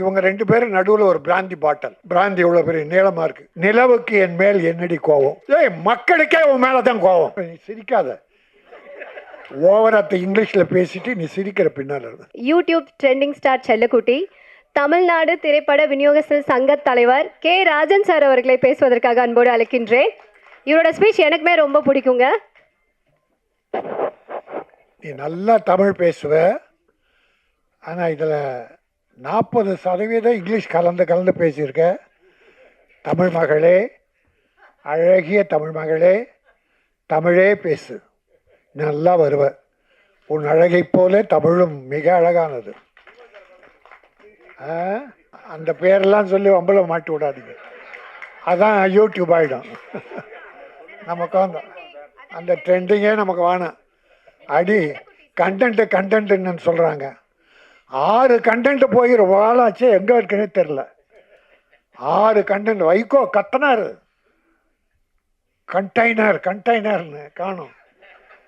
இவங்க ரெண்டு பேரும் நடுவில் ஒரு பிராந்தி பாட்டில். பிராந்தி இவ்வளோ பெரிய நீளமா இருக்கு. நிலவுக்கு என் மேல் என்னடி கோவம்? ஏய் மக்களுக்கே உன் மேல தான் கோவம். நீ சிரிக்காத. ஓவராத்த இங்கிலீஷ்ல பேசிட்டு நீ சிரிக்கிற பின்னால. யூடியூப் ட்ரெண்டிங் ஸ்டார் செல்லக்குட்டி தமிழ்நாடு திரைப்பட விநியோகஸ்தர் சங்க தலைவர் கே. ராஜன் சார் அவர்களை பேசுவதற்காக அன்போடு அழைக்கின்றேன். இவரோட ஸ்பீச் எனக்குமே ரொம்ப பிடிக்குங்க. நீ நல்லா தமிழ் பேசுவ. ஆனால் இதில் நாற்பது சதவீதம் இங்கிலீஷ் கலந்து கலந்து பேசியிருக்க. தமிழ் மகளே அழகிய தமிழ் மகளே தமிழே பேசு. நல்லா வருவ. உன் அழகைப் போல தமிழும் மிக அழகானது. ஆ? அந்த பேரெல்லாம் சொல்லி வம்பல மாட்டி விடாதீங்க. அதான் யூடியூப் ஆகிடும் நமக்கு வந்து அந்த ட்ரெண்டிங்கே நமக்கு வேணாம். அடி கண்டென்ட்டு கண்டென்ட்டுன்னு சொல்கிறாங்க ஆறு கண்டென்ட் போய் வாழாச்சு எங்கே இருக்குன்னு தெரில ஆறு கண்டென்ட் வைகோ கத்தனார். கண்டெய்னர் கண்டெய்னர்னு காணும்.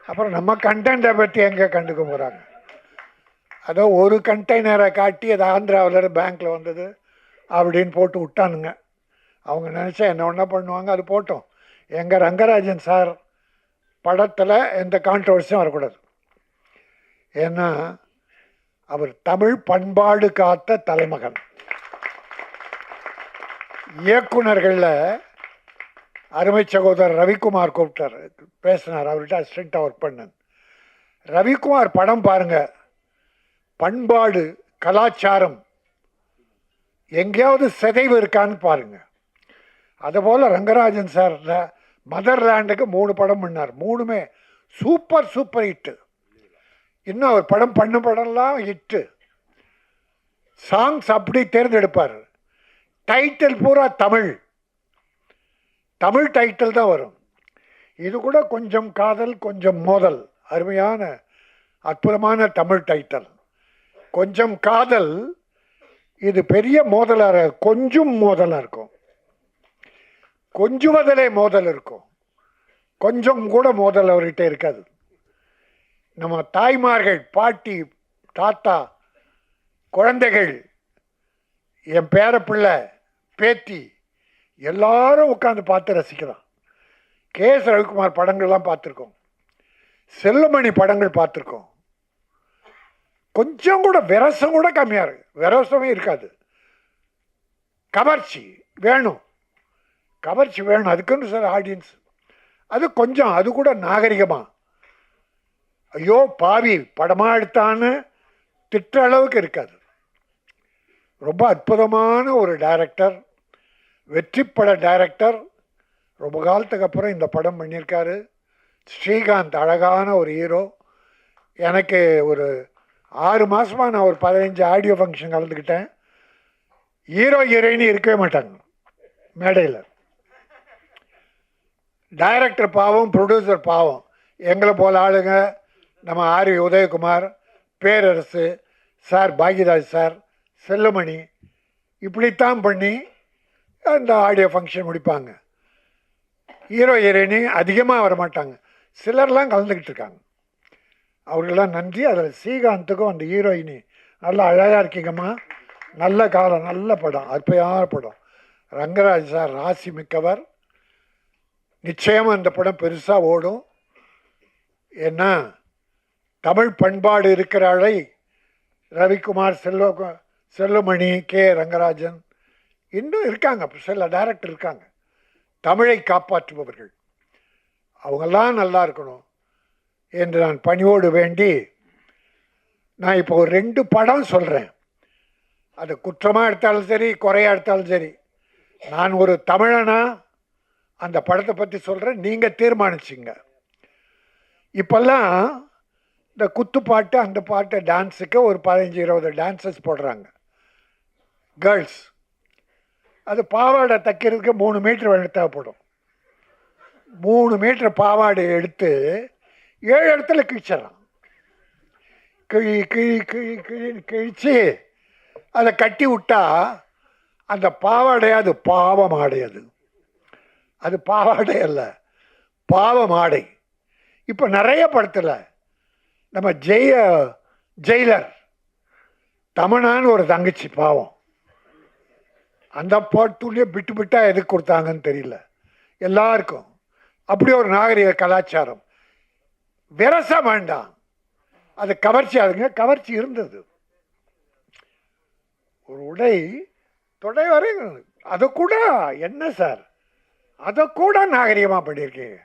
அப்புறம் நம்ம கண்டென்ட்டை பற்றி எங்கே கண்டுக்க போகிறாங்க அதோ ஒரு கண்டெய்னரை காட்டி அது ஆந்திராவில் பேங்க்கில் வந்தது அப்படின்னு போட்டு விட்டானுங்க. அவங்க நினச்சா என்ன ஒன்றா பண்ணுவாங்க? அது போட்டோம். எங்கள் ரங்கராஜன் சார் படத்தில் எந்த கான்ட்ரவர்சியும் வரக்கூடாது. ஏன்னா அவர் தமிழ் பண்பாடு காத்த தலைமகன். இயக்குனர்களில் அருமை சகோதரர் ரவிக்குமார் கூப்பிட்டார். பேசினார். அவர்கிட்ட அசிஸ்டண்ட்டாக ஒர்க் பண்ணேன். ரவிக்குமார் படம் பாருங்க. பண்பாடு கலாச்சாரம். எங்கேயாவது சிதைவு இருக்கான்னு பாருங்க. அதுபோல் ரங்கராஜன் சார் மதர்லேண்டுக்கு மூணு படம் பண்ணார். மூணுமே சூப்பர் சூப்பர் ஹிட்டு இன்னும் அவர் படம் பண்ண படம்லாம் ஹிட்டு சாங்ஸ் அப்படி தேர்ந்தெடுப்பார். டைட்டில் பூரா தமிழ். தமிழ் டைட்டில் தான் வரும். இது கூட கொஞ்சம் காதல் கொஞ்சம் மோதல். அருமையான அற்புதமான தமிழ் டைட்டில் கொஞ்சம் காதல் இது பெரிய மோதலாக கொஞ்சம் மோதலாக இருக்கும். கொஞ்சுவதிலே மோதல் இருக்கும். கொஞ்சம் கூட மோதல் அவர்கிட்ட இருக்காது. நம்ம தாய்மார்கள் பாட்டி தாத்தா குழந்தைகள் என் பேரப்பிள்ளை பேத்தி எல்லாரும் உட்காந்து பார்த்து ரசிக்கலாம். கே எஸ் ரவிக்குமார் படங்கள்லாம் பார்த்துருக்கோம். செல்லுமணி படங்கள் பார்த்துருக்கோம். கொஞ்சம் கூட விரசம் கூட கம்மியாக இருக்கு. விரசமே இருக்காது. கவர்ச்சி வேணும். கவர்ச்சி வேணும். அதுக்குன்னு சார் ஆடியன்ஸ் அது கொஞ்சம் அது கூட நாகரிகமாக ஐயோ பாவி படமாக எடுத்தான்னு திட்ட அளவுக்கு இருக்காது. ரொம்ப அற்புதமான ஒரு டைரக்டர் வெற்றிப்பட டைரக்டர் ரொம்ப காலத்துக்கு அப்புறம் இந்த படம் பண்ணியிருக்காரு. ஸ்ரீகாந்த் அழகான ஒரு ஹீரோ எனக்கு ஒரு ஆறு மாதமாக நான் ஒரு பதினஞ்சு ஆடியோ ஃபங்க்ஷன் கலந்துக்கிட்டேன். ஹீரோ ஹீரோயினி இருக்கவே மாட்டாங்க. மேடையில். டைரக்டர் பாவம் ப்ரொடியூசர் பாவம். எங்களை போல ஆளுங்க நம்ம R V Udhayakumar Perarasu sir Bhagyaraj sir Sellumani இப்படித்தான் பண்ணி அந்த ஆடியோ ஃபங்க்ஷன் முடிப்பாங்க. ஹீரோ ஹீரோயினி அதிகமாக வர மாட்டாங்க சிலர்லாம் கலந்துக்கிட்டு இருக்காங்க. அவர்களெல்லாம் நன்றி. அதில் ஸ்ரீகாந்துக்கும் அந்த ஹீரோயினி நல்லா அழகாக இருக்கீங்கம்மா. நல்ல காலம் நல்ல படம் அற்புதமான படம். ரங்கராஜ் சார் ராசி மிக்கவர். நிச்சயமாக அந்த படம் பெருசாக ஓடும். ஏன்னா தமிழ் பண்பாடு இருக்கிற அழை ரவிக்குமார் செல்வ செல்லுமணி கே. ரங்கராஜன் இன்னும் இருக்காங்க. சில டைரக்டர் இருக்காங்க. தமிழை காப்பாற்றுபவர்கள். அவங்கெல்லாம் நல்லா இருக்கணும் என்று நான் பணியோடு வேண்டி நான் இப்போ ஒரு ரெண்டு படம் சொல்கிறேன் அது குற்றமாக எடுத்தாலும் சரி குறையாக எடுத்தாலும் சரி. நான் ஒரு தமிழனா அந்த படத்தை பற்றி சொல்கிறேன் நீங்கள் தீர்மானிச்சிங்க. இப்போல்லாம் இந்த குத்துப்பாட்டு அந்த பாட்டு டான்ஸுக்கு ஒரு பதினஞ்சு இருபது டான்ஸஸ் போடுறாங்க. கேர்ள்ஸ் அது பாவாடை தைக்கிறதுக்கு மூணு மீட்ரு வேணும் தேவைப்படும். மூணு மீட்ரு பாவாடை எடுத்து ஏழு இடத்துல கிழிச்சிடலாம். கிழி கிழி கிழி கிழின்னு கிழிச்சு அதை கட்டி விட்டா அந்த பாவாடை அது பாவம் ஆடை அது. அது பாவாடை அல்ல பாவம் ஆடை. இப்போ நிறைய படத்தில் நம்ம ஜெய ஜெயிலர். தமனான்னு ஒரு தங்கச்சி பாவம். அந்த பாட்டுலேயே பிட்டு பிட்டா எதுக்கு கொடுத்தாங்கன்னு தெரியல. எல்லாருக்கும். அப்படி ஒரு நாகரிக கலாச்சாரம். விரச வேண்டாம். அது கவர்ச்சி அதுங்க கவர்ச்சி இருந்தது. ஒரு உடை தொடை வரை அதை கூட என்ன சார்? அதை கூட நாகரிகமாக பண்ணியிருக்கீங்க.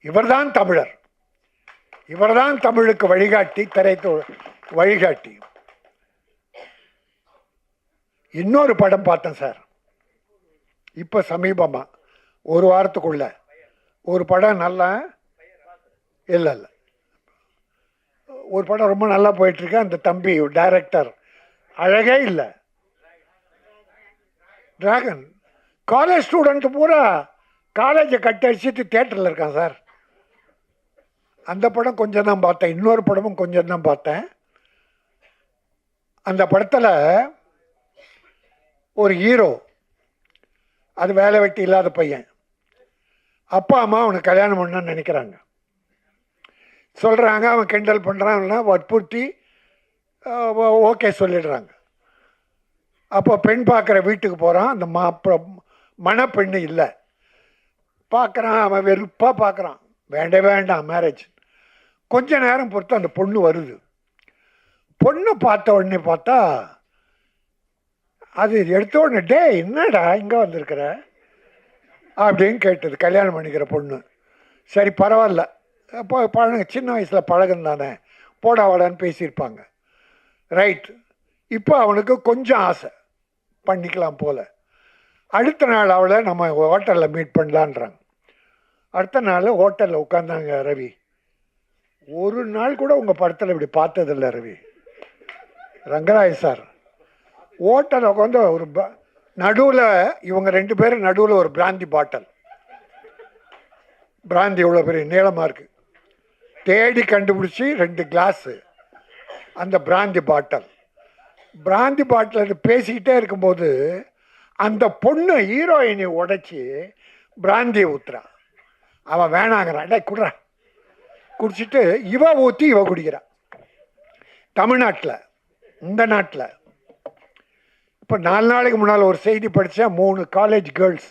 இவர்தான் தமிழர். இவர்தான் தமிழுக்கு வழிகாட்டி திரைத்து வழிகாட்டி. இன்னொரு படம் பார்த்தேன் சார். இப்போ சமீபமாக ஒரு வாரத்துக்குள்ள. ஒரு படம் நல்லா இல்லை இல்லை. ஒரு படம் ரொம்ப நல்லா போயிட்டுருக்கு. அந்த தம்பி டைரக்டர் அழகே இல்லை. டிராகன் காலேஜ் ஸ்டூடெண்ட் பூரா காலேஜை கட்டடிச்சிட்டு தேட்டரில் இருக்கான் சார். அந்த படம் கொஞ்சம் தான் பார்த்தேன். இன்னொரு படமும் கொஞ்சம் தான் பார்த்தேன். அந்த படத்தில் ஒரு ஹீரோ அது வேலை வெட்டி இல்லாத பையன். அப்பா அம்மா அவனுக்கு கல்யாணம் பண்ணணும்னு நினைக்கிறாங்க. சொல்கிறாங்க அவன் கிண்டல் பண்ணுறான்னா வற்புறுத்தி ஓகே சொல்லிடுறாங்க. அப்போ பெண் பார்க்குற வீட்டுக்கு போகிறான் அந்த மாப்பிள மணப்பெண்ணு இல்லை. பார்க்குறான் அவன் வெறுப்பாக பார்க்குறான். வேண்டே வேண்டாம் மேரேஜ் கொஞ்ச நேரம் பொறுத்து அந்த பொண்ணு வருது. பொண்ணு பார்த்த உடனே பார்த்தா அது எடுத்த உடனே டே என்னடா இங்கே வந்திருக்கிற? அப்படின்னு கேட்டது கல்யாணம் பண்ணிக்கிற பொண்ணு. சரி பரவாயில்ல. இப்போ பழக சின்ன வயசில் பழகம் தானே. போடா வாடான்னு பேசியிருப்பாங்க. ரைட். இப்போ அவனுக்கு கொஞ்சம் ஆசை. பண்ணிக்கலாம் போல். அடுத்த நாள் அவளை நம்ம ஹோட்டலில் மீட் பண்ணலான்றாங்க. அடுத்த நாள் ஹோட்டலில் உட்காந்தாங்க ரவி. ஒரு நாள் கூட உங்கள் படத்தில் இப்படி பார்த்ததில்ல ரவி. ரங்கராய சார். ஹோட்டலில் உட்காந்து ஒரு ப நடுவில் இவங்க ரெண்டு பேரும் நடுவில் ஒரு பிராந்தி பாட்டல். பிராந்தி இவ்வளோ பெரிய நீளமாக இருக்குது தேடி கண்டுபிடிச்சி ரெண்டு கிளாஸு அந்த பிராந்தி பாட்டல். பிராந்தி பாட்டில் பேசிக்கிட்டே இருக்கும்போது அந்த பொண்ணு ஹீரோயினை உடைச்சி பிராந்தியை ஊற்றுறான் அவன் வேணாங்கிறான். டே குடுறான் குடிச்சிட்டு இவ ஊற்றி இவ குடிக்கிறான் தமிழ்நாட்டில் இந்த நாட்டில். இப்போ நாலு நாளைக்கு முன்னால் ஒரு செய்தி படித்தேன் மூணு காலேஜ் கேர்ள்ஸ்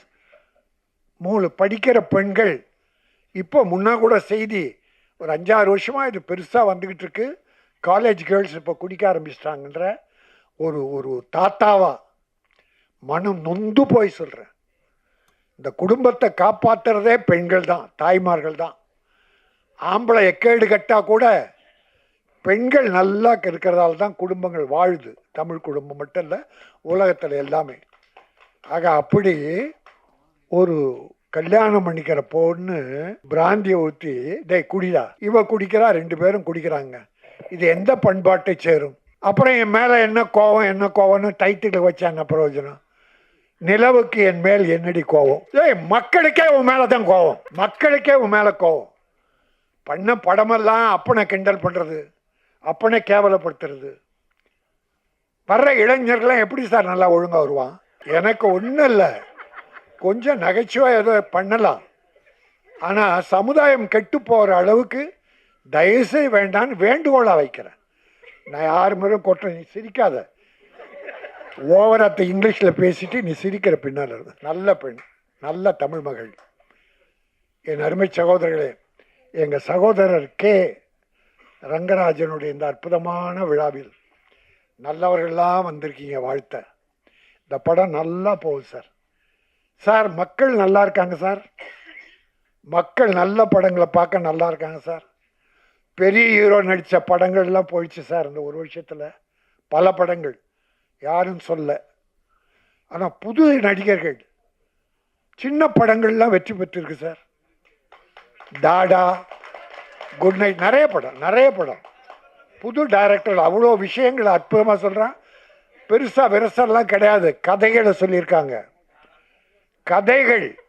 மூணு படிக்கிற பெண்கள். இப்போ முன்னா கூட செய்தி ஒரு அஞ்சாறு வருஷமாக இது பெருசாக வந்துக்கிட்டு இருக்கு. காலேஜ் கேர்ள்ஸ் இப்போ குடிக்க ஆரம்பிச்சிட்டாங்கன்ற ஒரு ஒரு தாத்தாவா மனம் நொந்து போய் சொல்கிறேன் இந்த குடும்பத்தை காப்பாற்றுறதே பெண்கள் தான் தாய்மார்கள் தான் ஆம்பளை எக்கேடு கட்டா கூட பெண்கள் நல்லா இருக்கிறதால தான் குடும்பங்கள் வாழுது. தமிழ் குடும்பம் மட்டும் இல்லை உலகத்தில் எல்லாமே. ஆக அப்படி ஒரு கல்யாணம் பண்ணிக்கிற பொண்ணு பிராந்தியை ஊற்றி டே குடிடா. இவ குடிக்கிறா ரெண்டு பேரும் குடிக்கிறாங்க. இது எந்த பண்பாட்டை சேரும்? அப்புறம் என் மேலே என்ன கோவம் என்ன கோவம்னு டைட்டில் வச்சா என்ன பிரயோஜனம்? நிலவுக்கு என் மேல் என்னடி கோவம்? ஏய் மக்களுக்கே உன் மேலே தான் கோவம். மக்களுக்கே உன் மேலே கோவம். பண்ண படமெல்லாம் அப்பனை கிண்டல் பண்ணுறது அப்பனை கேவலப்படுத்துறது. வர்ற இளைஞர்கள்லாம் எப்படி சார் நல்லா ஒழுங்காக வருவான்? எனக்கு ஒன்றும் இல்லை. கொஞ்சம் நகைச்சுவாக ஏதோ பண்ணலாம். ஆனால் சமுதாயம் கெட்டு போகிற அளவுக்கு தயவுசெய்து வேண்டான்னு வேண்டுகோளாக வைக்கிறேன். நான் யார் மேலும் கொட்ட நீ சிரிக்காத. ஓவராத்த இங்கிலீஷில் பேசிட்டு நீ சிரிக்கிற பின்னால் இருந்து நல்ல பெண் நல்ல தமிழ் மகள். என் அருமை சகோதரர்களே எங்கள் சகோதரர் கே. ரங்கராஜனுடைய இந்த அற்புதமான விழாவில் நல்லவர்கள்லாம் வந்திருக்கீங்க வாழ்த்த. இந்த படம் நல்லா போகுது சார். சார் மக்கள் நல்லா இருக்காங்க சார். மக்கள் நல்ல படங்களை பார்க்க நல்லா இருக்காங்க சார். பெரிய ஹீரோ நடித்த படங்கள்லாம் போயிடுச்சு சார் இந்த ஒரு வருஷத்தில். பல படங்கள். யாரும் சொல்ல. ஆனால் புது நடிகர்கள். சின்ன படங்கள்லாம் வெற்றி பெற்றிருக்கு சார். டாடா குட் நைட் நிறைய படம் நிறைய படம். புது டைரக்டர் அவ்வளோ விஷயங்களை அற்புதமாக சொல்கிறான் பெருசாக விரசெல்லாம் கிடையாது. கதைகளை சொல்லியிருக்காங்க. கதைகள்.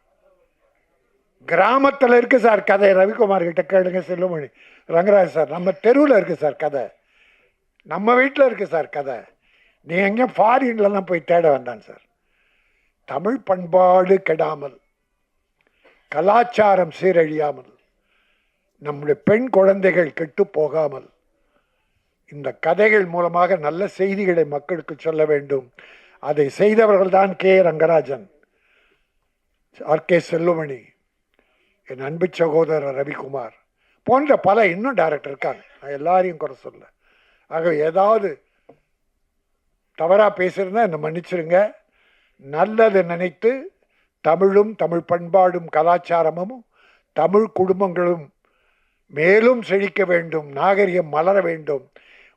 கிராமத்தில் இருக்குது சார் கதை. ரவிக்குமார் கிட்ட கேளுங்க செல்லுமணி. ரங்கராஜ் சார் நம்ம தெருவில் இருக்குது சார் கதை. நம்ம வீட்டில் இருக்குது சார் கதை. நீ எங்கேயும் ஃபாரின்லலாம் போய் தேட வேண்டாம் சார். தமிழ் பண்பாடு கெடாமல். கலாச்சாரம் சீரழியாமல் நம்முடைய பெண் குழந்தைகள் கெட்டு போகாமல் இந்த கதைகள் மூலமாக நல்ல செய்திகளை மக்களுக்கு சொல்ல வேண்டும். அதை செய்தவர்கள்தான் K. Rangarajan R. K. Sellumani என் அன்பு சகோதரர் ரவிக்குமார் போன்ற பல இன்னும் டேரக்டர் இருக்காங்க. நான் எல்லாரையும் குறை சொல்ல. ஆகவே ஏதாவது தவறாக பேசியிருந்தா என்னை மன்னிச்சிருங்க. நல்லது நினைத்து தமிழும் தமிழ் பண்பாடும் கலாச்சாரமும் தமிழ் குடும்பங்களும் மேலும் செழிக்க வேண்டும் நாகரிகம் மலர வேண்டும்.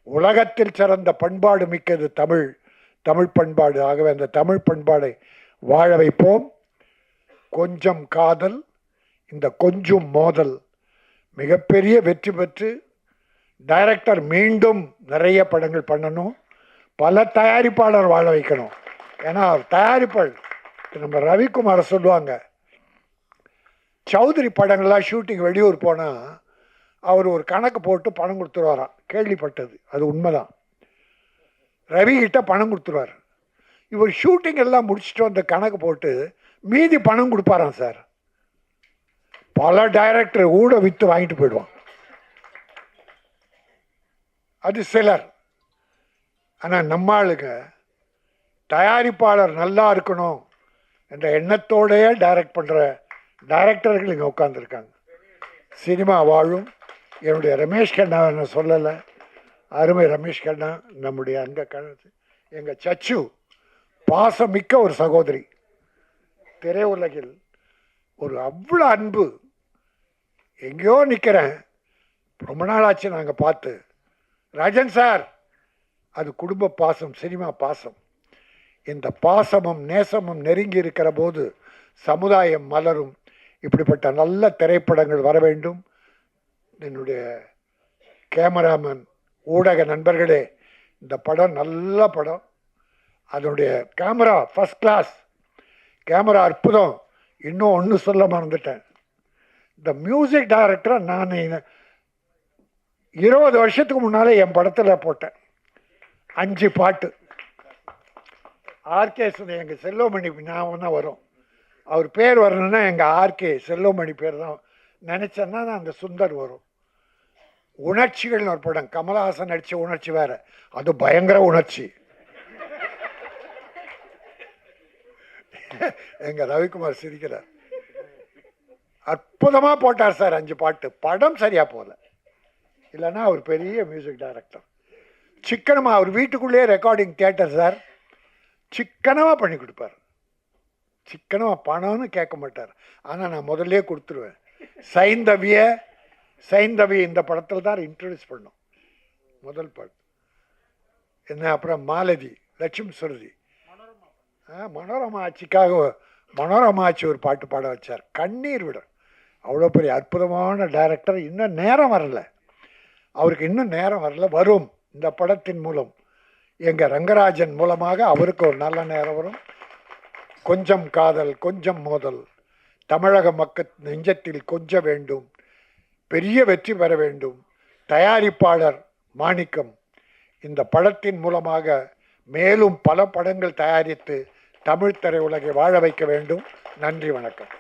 உலகத்தில் சிறந்த பண்பாடு மிக்கது தமிழ் தமிழ் பண்பாடு. ஆகவே அந்த தமிழ் பண்பாடை வாழ வைப்போம். கொஞ்சம் காதல் இந்த கொஞ்சம் மோதல் மிகப்பெரிய வெற்றி பெற்று டைரக்டர் மீண்டும் நிறைய படங்கள் பண்ணணும். பல தயாரிப்பாளர் வாழ வைக்கணும். ஏன்னா தயாரிப்பாளர். நம்ம ரவிக்குமாரை சொல்லுவாங்க. சௌத்ரி படங்கள்லாம் ஷூட்டிங் வெளியூர் போனால் அவர் ஒரு கணக்கு போட்டு பணம் கொடுத்துருவாராம். கேள்விப்பட்டது. அது உண்மைதான். ரவிகிட்ட பணம் கொடுத்துருவார். இவர் ஷூட்டிங் எல்லாம் முடிச்சுட்டு வந்த கணக்கு போட்டு மீதி பணம் கொடுப்பாராம் சார். பல டைரக்டர் ஊட விற்று வாங்கிட்டு போயிடுவான். அது சிலர். ஆனால் நம்ம ஆளுங்க தயாரிப்பாளர் நல்லா இருக்கணும். என்ற எண்ணத்தோடையே டைரக்ட் பண்ணுற டைரக்டர்கள் இங்கே உட்காந்துருக்காங்க சினிமா வாழும். என்னுடைய ரமேஷ் கண்ணா என்ன சொல்லலை. அருமை ரமேஷ் கண்ணா நம்முடைய அங்க கணத்து எங்கள் சச்சு பாசமிக்க ஒரு சகோதரி. திரையுலகில் ஒரு அவ்வளோ அன்பு. எங்கேயோ நிற்கிறேன் ரொம்ப நாள் ஆச்சு நாங்கள் பார்த்து. ராஜன் சார் அது குடும்ப பாசம் சினிமா பாசம். இந்த பாசமும் நேசமும் நெருங்கி இருக்கிற போது சமுதாயம் மலரும். இப்படிப்பட்ட நல்ல திரைப்படங்கள் வர வேண்டும். என்னுடைய கேமராமேன் ஊடக நண்பர்களே இந்த படம் நல்ல படம். அதனுடைய கேமரா ஃபஸ்ட் கிளாஸ் கேமரா அற்புதம். இன்னும் ஒன்று சொல்ல மறந்துட்டேன். இந்த மியூசிக் டைரக்டரை நான் இருபது வருஷத்துக்கு முன்னாலே என் படத்தில் போட்டேன். அஞ்சு பாட்டு. ஆர்கே எங்கள் செல்வமணி ஞாபகம் தான் வரும். அவர் பேர் வரணும்னா எங்கள் ஆர்கே செல்வமணி பேர் தான் நினச்சேன்னா நான் அந்த சுந்தர் வரும். உணர்ச்சிகள்னு ஒரு படம் கமலஹாசன் நடித்த உணர்ச்சி வேற. அது பயங்கர உணர்ச்சி. எங்க ரவிக்குமார் சிரிக்கிறார். அற்புதமாக போட்டார் சார் அஞ்சு பாட்டு. படம் சரியாக போகல. இல்லைன்னா அவர் பெரிய மியூசிக் டைரக்டர் சிக்கனமாக அவர் வீட்டுக்குள்ளேயே ரெக்கார்டிங் தேட்டர் சார். சிக்கனமாக பண்ணி கொடுப்பார். சிக்கனமாக பணம்னு கேட்க மாட்டார். ஆனால் நான் முதல்லே கொடுத்துருவேன். சைந்தவிய சைந்தவி இந்த படத்தில் தான் இன்ட்ரடியூஸ் பண்ணோம். முதல் பாட்டு என்ன அப்புறம் மாலதி லட்சுமி சுருதி. ஆ மனோரமா ஆட்சிக்காக மனோரமா ஆட்சி ஒரு பாட்டு பாட வச்சார். கண்ணீர் விட அவ்வளோ பெரிய அற்புதமான டைரக்டர் இன்னும் நேரம் வரல. அவருக்கு இன்னும் நேரம் வரல. வரும் இந்த படத்தின் மூலம். எங்கள் ரங்கராஜன் மூலமாக அவருக்கு ஒரு நல்ல நேரம் வரும். கொஞ்சம் காதல் கொஞ்சம் மோதல். தமிழக மக்கள் நெஞ்சத்தில் கொஞ்ச வேண்டும். பெரிய வெற்றி பெற வேண்டும். தயாரிப்பாளர் மாணிக்கம். இந்த படத்தின் மூலமாக மேலும் பல படங்கள் தயாரித்து தமிழ் திரையுலகை வாழ வைக்க வேண்டும். நன்றி வணக்கம்.